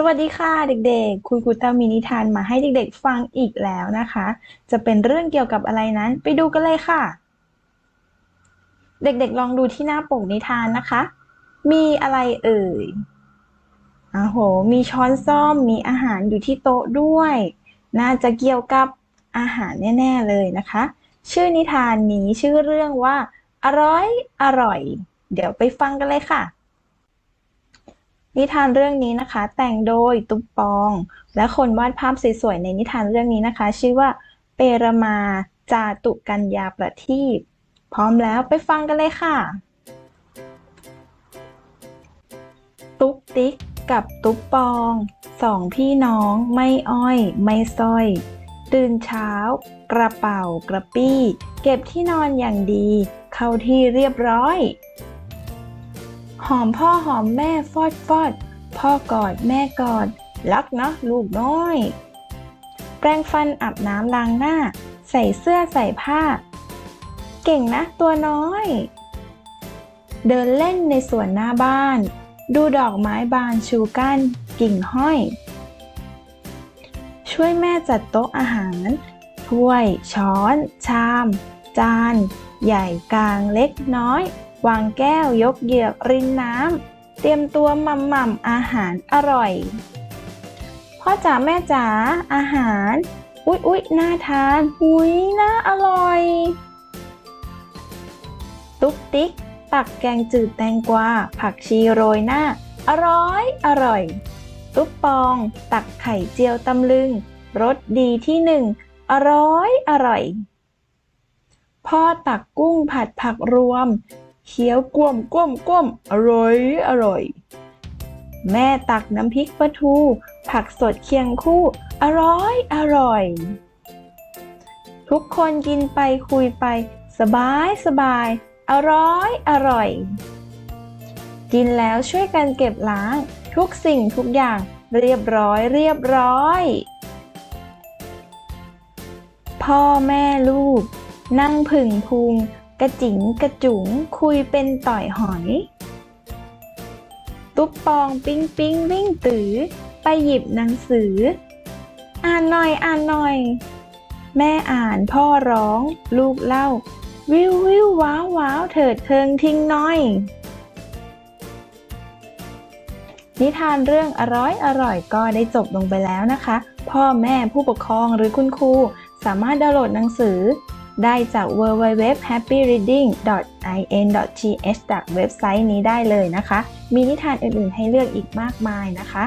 สวัสดีค่ะเด็กๆ คุณครูเต้ามีนิทานมาให้เด็กๆฟังอีกแล้วนะคะ จะเป็นเรื่องเกี่ยวกับอะไรนั้นไปดูกันเลยค่ะ เด็กๆลองดูที่หน้าปกนิทานนะคะ มีอะไรเอ่ยอ้โห มีช้อนส้อม มีอาหารอยู่ที่โต๊ะด้วย น่าจะเกี่ยวกับอาหารแน่ ๆเลยนะคะ ชื่อนิทานนี้ชื่อเรื่องว่า อร่อย อร่อย เดี๋ยวไปฟังกันเลยค่ะ นิทานเรื่องนี้นะคะ แต่งโดยตุ๊ปปอง และคนวาดภาพสวยๆในนิทานเรื่องนี้นะคะ ชื่อว่าเปรมาจาตุกัญญาประทีปพร้อมแล้วไปฟังกันเลยค่ะ ตุ๊กติ๊กกับตุ๊ปปองสองพี่น้องไม่อ้อย ไม่ส้อย ตื่นเช้า กระเป๋ากระปี้ เก็บที่นอนอย่างดี เข้าที่เรียบร้อย หอมพ่อหอมแม่ฟอดฟอด พ่อกอดแม่กอด รักนะลูกน้อย แปรงฟันอาบน้ำล้างหน้า ใส่เสื้อใส่ผ้า เก่งนะตัวน้อย เดินเล่นในสวนหน้าบ้าน ดูดอกไม้บานชูก้านกิ่งห้อย ช่วยแม่จัดโต๊ะอาหาร ถ้วย ช้อน ชาม จาน ใหญ่กลางเล็กน้อย วางแก้วยกเหยือกรินน้ำ เตรียมตัวม่ำม่ำอาหารอร่อย พ่อจ๋าแม่จ๋าอาหาร อุ๊ยอุ๊ยน่าทานหุยน่าอร่อย ตุ๊กติ๊ก ตักแกงจืดแตงกวาผักชีโรยหน้า อร่อย อร่อย ตุ๊กปอง ตักไข่เจียวตำลึงรสดีที่หนึ่งอร่อย อร่อย พ่อตักกุ้งผัดผักรวม เคี้ยวกลวมกลวมกลวมอร่อยอร่อย แม่ตักน้ำพริกปลาทู ผักสดเคียงคู่ อร่อยอร่อย ทุกคนกินไปคุยไป สบายสบาย อร่อยอร่อย กินแล้วช่วยกันเก็บล้าง ทุกสิ่งทุกอย่างเรียบร้อยเรียบร้อย พ่อแม่ลูก นั่งผึ่งพุง กระจิ๋งกระจุ๋งคุยเป็นต่อยหอย ตุ๊บปองปิ๊งปิ๊งวิ่งตือ ไปหยิบหนังสือ อ่านหน่อยอ่านหน่อย แม่อ่านพ่อร้อง ลูกเล่า วิววิวว้าวว้าวเถิดเทิงทิ้งน้อย นิทานเรื่องอร่อยอร่อยก็ได้จบลงไปแล้วนะคะ พ่อแม่ผู้ปกครองหรือคุณครูสามารถดาวน์โหลดหนังสือ ได้จาก www.happyreading.in.th จากเว็บไซต์นี้ได้เลยนะคะ มีนิทานอื่นๆ ให้เลือกอีกมากมายนะคะ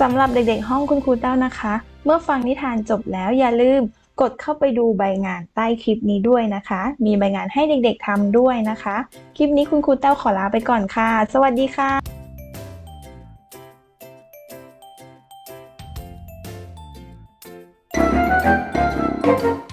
สำหรับเด็กๆ ห้องคุณครูเต้านะคะ เมื่อฟังนิทานจบแล้วอย่าลืมกดเข้าไปดูใบงานใต้คลิปนี้ด้วยนะคะ มีใบงานให้เด็กๆทำด้วยนะคะ คลิปนี้คุณครูเต้าขอลาไปก่อนค่ะ สวัสดีค่ะ